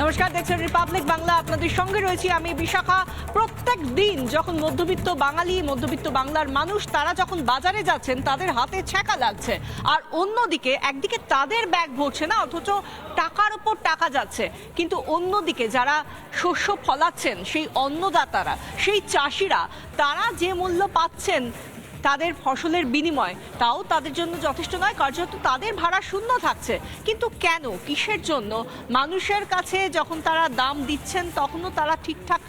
নমস্কার, দেখছেন রিপাবলিক বাংলা আপনাদের সঙ্গে রয়েছি আমি বিশাখা। প্রত্যেক দিন যখন মধ্যবিত্ত বাঙালি, মধ্যবিত্ত বাংলার মানুষ, তারা যখন বাজারে যাচ্ছেন, তাদের হাতে ছ্যাঁকা লাগছে। আর অন্যদিকে, একদিকে তাদের ব্যাগ ভরছে না, অথচ টাকার উপর টাকা যাচ্ছে। কিন্তু অন্যদিকে যারা শস্য ফলাচ্ছেন, সেই অন্নদাতারা, সেই চাষিরা, তারা যে মূল্য পাচ্ছেন তাদের ফসলের বিনিময়। তাও তাদের জন্য যথেষ্ট নয়, কার্যত তাদের ভাড়া শূন্য থাকছে। কিন্তু কেন, কিসের জন্য? মানুষের কাছে যখন তারা দাম দিচ্ছেন, তখনও তারা ঠিকঠাক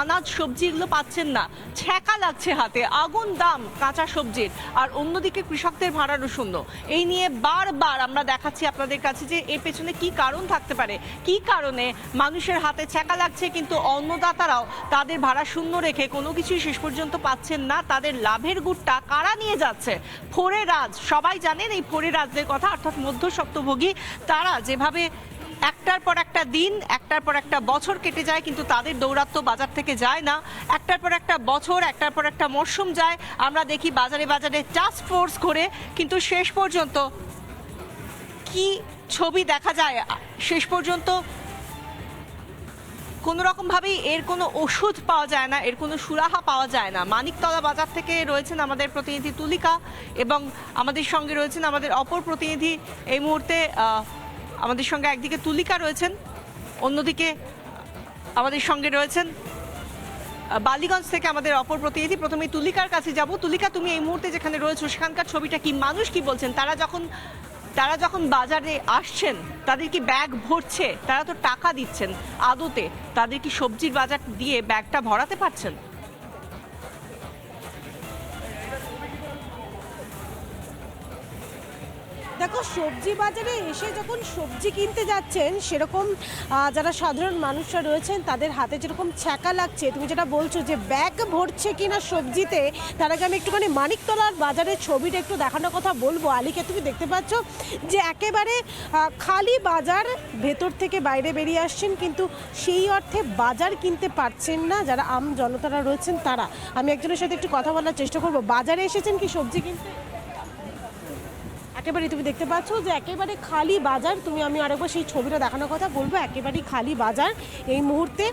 আনাজ, সবজি এগুলো পাচ্ছেন না। ছ্যাঁকা লাগছে হাতে, আগুন, দাম, কাঁচা সবজির। আর অন্যদিকে কৃষকদের ভাড়ারও শূন্য। এই নিয়ে বারবার আমরা দেখাচ্ছি আপনাদের কাছে যে এর পেছনে কি কারণ থাকতে পারে, কি কারণে মানুষের হাতে ছ্যাঁকা লাগছে, কিন্তু অন্নদাতারাও তাদের ভাড়া শূন্য রেখে কোনো কিছুই শেষ পর্যন্ত পাচ্ছেন না। তাদের লাভের গুড়টা কারা নিয়ে যাচ্ছে? ফোরে রাজ সবাই জানেন এই ফোরে রাজদের কথা, অর্থাৎ মধ্যস্বত্বভোগী তারা যেভাবে একটার পর একটা দিন, একটার পর একটা বছর কেটে যায়, কিন্তু তাদের দৌরাত্ম্য বাজার থেকে যায় না। একটার পর একটা বছর, একটার পর একটা মরশুম যায়। আমরা দেখি বাজারে বাজারে টাস্ক ফোর্স করে, কিন্তু শেষ পর্যন্ত কি ছবি দেখা যায়? শেষ পর্যন্ত কোনো রকমভাবেই এর কোনো ওষুধ পাওয়া যায় না, এর কোনো সুরাহা পাওয়া যায় না। মানিকতলা বাজার থেকে রয়েছেন আমাদের প্রতিনিধি তুলিকা এবং আমাদের সঙ্গে রয়েছেন আমাদের অপর প্রতিনিধি। এই মুহূর্তে আমাদের সঙ্গে একদিকে তুলিকা রয়েছেন, অন্যদিকে আমাদের সঙ্গে রয়েছেন বালিগঞ্জ থেকে আমাদের অপর প্রতিনিধি। প্রথমে তুলিকার কাছে যাব। তুলিকা, তুমি এই মুহূর্তে যেখানে রয়েছো, সেখানকার ছবিটা কি? মানুষ কি বলছেন? তারা যখন তারা যখন বাজারে আসছেন, তাদের কি ব্যাগ ভরছে? তারা তো টাকা দিচ্ছেন আদতে। তাদের কি সবজির বাজার দিয়ে ব্যাগটা ভরাতে পারছেন? দেখো, সবজি বাজারে এসে যখন সবজি কিনতে যাচ্ছেন, সেরকম যারা সাধারণ মানুষরা রয়েছেন, তাদের হাতে যেরকম ছ্যাঁকা লাগছে, তুমি যেটা বলছো যে ব্যাগ ভরছে কিনা সবজিতে, তার আগে আমি একটুখানি মানিকতলার বাজারের ছবিটা একটু দেখানোর কথা বলব। আলিকে তুমি দেখতে পাচ্ছ যে একেবারে খালি বাজার ভেতর থেকে বাইরে বেরিয়ে আসছেন, কিন্তু সেই অর্থে বাজার কিনতে পারছেন না যারা আম জনতারা রয়েছেন তারা। আমি একজনের সাথে একটু কথা বলার চেষ্টা করব। বাজারে এসেছেন কি সবজি কিনতে? একেবারে তুমি দেখতে পাচ্ছ যে একেবারে খালি বাজার। তুমি, আমি আরেকবার সেই ছবিটা দেখানোর কথা বলব, একেবারেই খালি বাজার এই মুহূর্তে।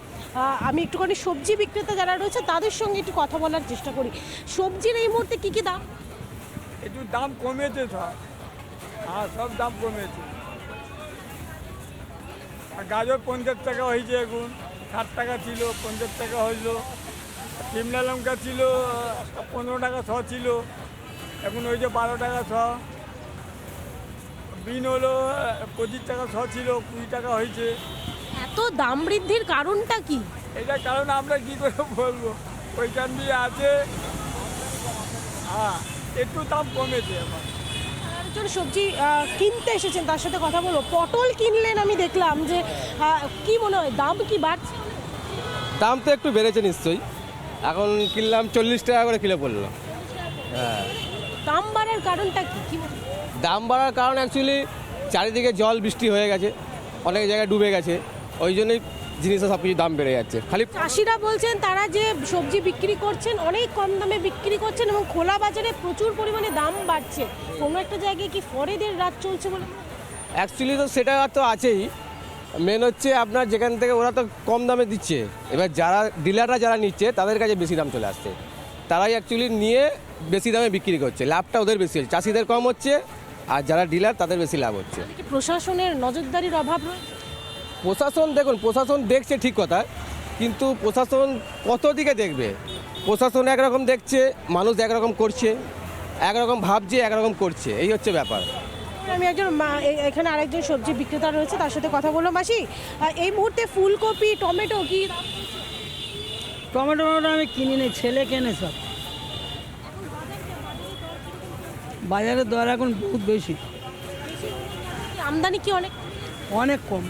আমি একটুখানি সবজি বিক্রেতা যারা রয়েছে, তাদের সঙ্গে একটু কথা বলার চেষ্টা করি। সবজির এই মুহূর্তে কি কি দাম? একটু দাম কমেছে সব হ্যাঁ সব দাম কমেছে। আর গাজর পঞ্চাশ টাকা হয়েছে এখন, ষাট টাকা ছিল, পঞ্চাশ টাকা হইল। সিমলা লঙ্কা ছিল পনেরো টাকা শ ছিল, এখন ওই যে বারো টাকা শ। বিন হলো পঁচিশ টাকা শ ছিল কুড়ি টাকা হয়েছে। এত দাম বৃদ্ধির কারণটা কি? এটা কারণ আমরা কী করে বলব? ওইখান দিয়ে আছে। হ্যাঁ একটু দাম কমেছে আমার একজন সবজি কিনতে এসেছেন তার সাথে কথা বলব। পটল কিনলেন আমি দেখলাম যে কি মনে হয় দাম কি বাড়ছে? দাম তো একটু বেড়েছে নিশ্চয়ই। এখন কিনলাম চল্লিশ টাকা করে কিলো পড়ল। হ্যাঁ দাম বাড়ার কারণটা কি? কি? দাম বাড়ার কারণ অ্যাকচুয়ালি চারিদিকে জল বৃষ্টি হয়ে গেছে। অনেক জায়গায় ডুবে গেছে। ওই জন্যই জিনিসের সব কিছু দাম বেড়ে যাচ্ছে। খালি চাষিরা বলছেন তারা যে সবজি বিক্রি করছেন অনেক কম দামে বিক্রি করছেন এবং খোলা বাজারে প্রচুর পরিমাণে দাম বাড়ছে। কোনো একটা জায়গায় কি ফরেদের রাত চলছে বলে? অ্যাকচুয়ালি তো সেটা তো আছেই। মেন হচ্ছে আপনার যেখান থেকে ওরা তো কম দামে দিচ্ছে। এবার যারা ডিলাররা যারা নিচ্ছে তাদের কাছে বেশি দাম চলে আসছে। তারাই অ্যাকচুয়ালি নিয়ে বেশি দামে বিক্রি করছে। লাভটা ওদের বেশি হচ্ছে। চাষিদের কম হচ্ছে আর যারা ডিলার তাদের বেশি লাভ হচ্ছে। প্রশাসনের নজরদারির অভাব প্রশাসন দেখুন প্রশাসন দেখছে ঠিক কথা কিন্তু প্রশাসন কত দিকে দেখবে? প্রশাসন একরকম দেখছে মানুষ একরকম করছে একরকম ভাবছে একরকম করছে এই হচ্ছে ব্যাপার। আমি একজন এখানে আরেকজন সবজি বিক্রেতা রয়েছে তার সাথে কথা বললাম। মাসি এই মুহূর্তে ফুলকপি টমেটো কি দাম? টমেটো টমেটো আমি কিনি নি ছেলে কেনে সব। বাজারের দর এখন বহুত বেশি। আমদানি কি অনেক? অনেক কম।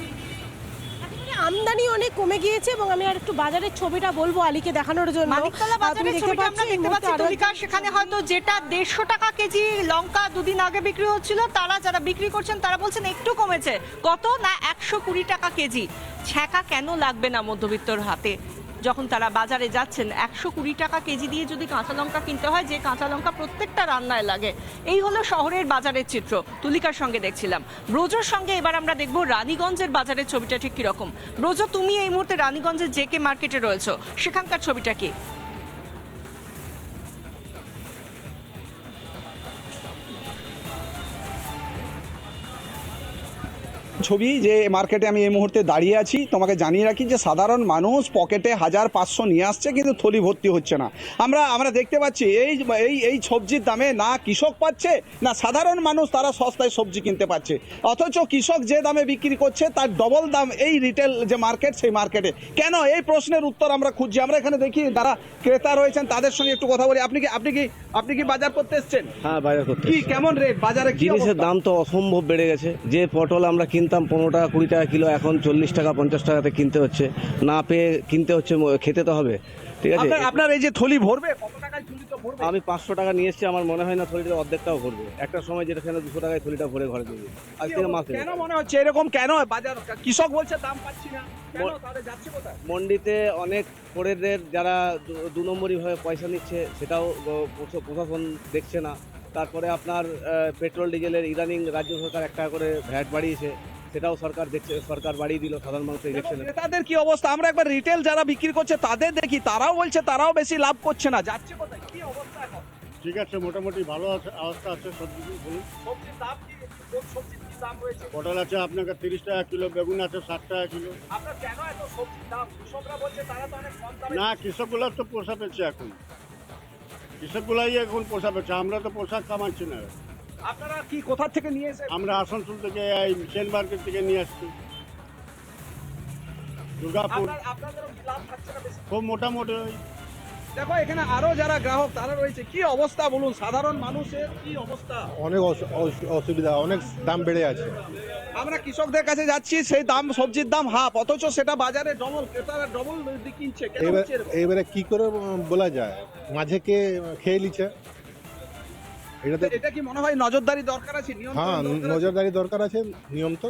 আমদানি অনেক কমে গিয়েছে এবং আমি আর একটু বাজারের ছবিটা বলব আলীকে দেখানোর জন্য। মানিকতলা বাজারের ছবিটা আমরা দেখতে পাচ্ছি। তুলিকা সেখানে হয়তো যেটা দেড়শো টাকা কেজি লঙ্কা দুদিন আগে বিক্রি হচ্ছিল তারা যারা বিক্রি করছেন তারা বলছেন একটু কমেছে। কত না একশো কুড়ি টাকা কেজি। ছ্যাঁকা কেন লাগবে না মধ্যবিত্তর হাতে? যখন তারা বাজারে যাচ্ছেন, একশো কুড়ি টাকা কেজি দিয়ে যদি কাঁচা লঙ্কা কিনতে হয়, যে কাঁচা লঙ্কা প্রত্যেকটা রান্নায় লাগে। এই হলো শহরের বাজারের চিত্র, তুলিকার সঙ্গে দেখছিলাম। ব্রজোর সঙ্গে এবার আমরা দেখব রানীগঞ্জের বাজারের ছবিটা ঠিক কীরকম। ব্রজ, তুমি এই মুহূর্তে রানীগঞ্জের জেকে মার্কেটে রয়েছো, সেখানকার ছবিটা কি? ছবি যে মার্কেটে আমি এই মুহূর্তে দাঁড়িয়ে আছি তোমাকে জানিয়ে রাখি যে সাধারণ মানুষ পকেটে হাজার পাঁচশো নিয়ে আসছে কিন্তু থলি ভর্তি হচ্ছে না। আমরা আমরা দেখতে পাচ্ছি এই এই এই সবজির দামে না কৃষক পাচ্ছে না সাধারণ মানুষ তারা সস্তায় সবজি কিনতে পাচ্ছে। অথচ কৃষক যে দামে বিক্রি করছে তার ডবল দাম এই রিটেল যে মার্কেট সেই মার্কেটে কেন? এই প্রশ্নের উত্তর আমরা খুঁজছি। আমরা এখানে দেখি যারা ক্রেতা রয়েছেন তাদের সঙ্গে একটু কথা বলি। আপনি কি আপনি কি আপনি কি বাজার করতে এসছেন? হ্যাঁ বাজার করতে কি কেমন রেট বাজারে কি জিনিসের দাম তো অসম্ভব বেড়ে গেছে। যে পটল আমরা কিনতাম পনেরো টাকা কুড়ি টাকা কিলো এখন চল্লিশ টাকা পঞ্চাশ টাকাতে কিনতে হচ্ছে। না পেয়ে কিনতে হচ্ছে খেতে তো হবে। ঠিক আছে? আপনার এই যে থলি ভরবে আমি পাঁচশো টাকা নিয়ে এসেছি আমার মনে হয় না থলিটা অর্ধেকটাও ভরবে। একটা সময় যেটা সেখানে দুশো টাকায় থলিটা ভরে ঘরে দেবে আজ থেকে মাস কেন মনে হচ্ছে এরকম? কেন? বাজার কৃষক বলছে দাম পাচ্ছি না। মন্ডিতে অনেক পরেরদের যারা দু- দু নম্বরই পয়সা নিচ্ছে সেটাও প্রশাসন দেখছে না। তারপরে আপনার পেট্রোল ডিজেলের ইদানিং রাজ্য সরকার একটা করে ভ্যাট বাড়িয়েছে। সেটাও সরকার দেখছে সরকার বাড়িয়ে দিল সাধারণ মানুষের ইলেকশনে তাদের কি অবস্থা? আমরা একবার রিটেল যারা বিক্রি করছে তাদের দেখি তারাও বলছে তারাও বেশি লাভ করছে না। যাচ্ছে কোথায়? কি অবস্থা এখন? ঠিক আছে মোটামুটি ভালো আছে অবস্থা আছে সবজি বলুন। সবজির দাম কি কোন সবজির কি দাম রয়েছে? পটল আছে আপনাকে তিরিশ টাকা কিলো বেগুন আছে ষাট টাকা কিলো। আপনার কেন এত সবজির দাম? কৃষকরা বলছে তারা তো অনেক কম দামে না কৃষকগুলো তো পোষা পেয়েছে এখন। কৃষকগুলাই এখন পোষা পেয়েছে আমরা তো পোশাক কামাচ্ছি না। আপনারা কি কোথা থেকে নিয়ে এসে আমরা আসানসোল থেকে এই সেন মার্কেট থেকে নিয়ে আসছি। দুর্গাপুর। আপনার আপনাদেরও কি লাভ থাকছে না বেশি? খুব মোটামুটি ওই। দেখো এখানে আরও যারা গ্রাহক তারা রয়েছে। কি অবস্থা বলুন? সাধারণ মানুষের কি অবস্থা? অনেক অসু- অসু- অসুবিধা অনেক দাম বেড়ে আছে। আমরা কৃষকদের কাছে যাচ্ছি সেই দাম সবজির দাম হাফ। অথচ সেটা বাজারে ডবল ক্রেতারা ডবল কিনছে? এবারে কি করে বলা যায়? মাঝে কে খেয়ে নিচ্ছে? এটা তো এটা কি মনে হয় নজরদারি দরকার আছে? নিয়ন্ত্রণ হ্যাঁ দরকার আছে? নজরদারি দরকার আছে নিয়ম তো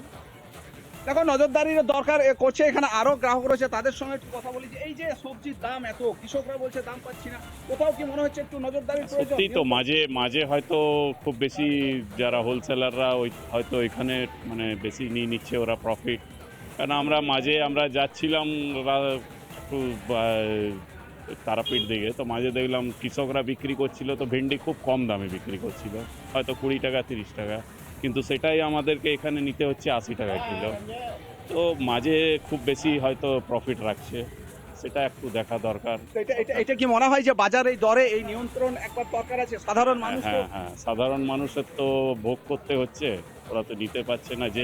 দেখো নজরদারির দরকার এ করছে এখানে আরও গ্রাহক রয়েছে তাদের সঙ্গে একটু কথা বলি যে এই যে সবজির দাম এত কৃষকরা বলছে দাম পাচ্ছি না কোথাও কি মনে হচ্ছে একটু নজরদারির প্রয়োজন? সত্যি তো মাঝে মাঝে হয়তো খুব বেশি যারা হোলসেলাররা ওই হয়তো এখানে মানে বেশি নিয়ে নিচ্ছে ওরা প্রফিট কারণ আমরা মাঝে আমরা যাচ্ছিলাম একটু তারাপীঠ দিকে তো মাঝে দেখলাম কৃষকরা বিক্রি করছিল তো ভেন্ডি খুব কম দামে বিক্রি করছিল। হয়তো কুড়ি টাকা তিরিশ টাকা। কিন্তু সেটাই আমাদেরকে এখানে নিতে হচ্ছে আশি টাকা কিলো। তো মাঝে খুব বেশি হয়তো প্রফিট রাখছে। সেটা একটু দেখা দরকার। এটা কি মনে হয় যে বাজার এই দরে এই নিয়ন্ত্রণ একবার দরকার আছে? সাধারণ মানুষ হ্যাঁ হ্যাঁ। সাধারণ মানুষের তো ভোগ করতে হচ্ছে। ওরা তো নিতে পারছে না যে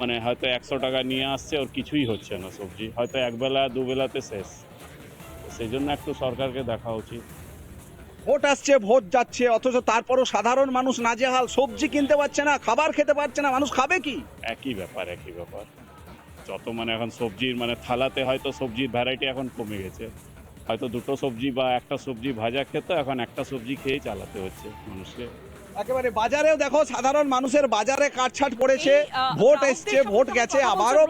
মানে হয়তো একশো টাকা নিয়ে আসছে ওর কিছুই হচ্ছে না সবজি। হয়তো একবেলা দুবেলাতে শেষ। সেই জন্য একটু সরকারকে দেখা উচিত। ভোট আসছে ভোট যাচ্ছে অথচ তারপরও সাধারণ মানুষ নাজেহাল সবজি কিনতে পারছে না খাবার খেতে পারছে না মানুষ খাবে কি? একই ব্যাপার একই ব্যাপার। যত মানে এখন সবজির মানে থালাতে হয়তো সবজির ভ্যারাইটি এখন কমে গেছে। হয়তো দুটো সবজি বা একটা সবজি ভাজা খেত এখন একটা সবজি খেয়ে চালাতে হচ্ছে মানুষকে। একেবারে বাজারেও দেখো সাধারণ মানুষের বাজারে কাটছাট পড়েছে ভোট এসছে ভোট গেছে আবারও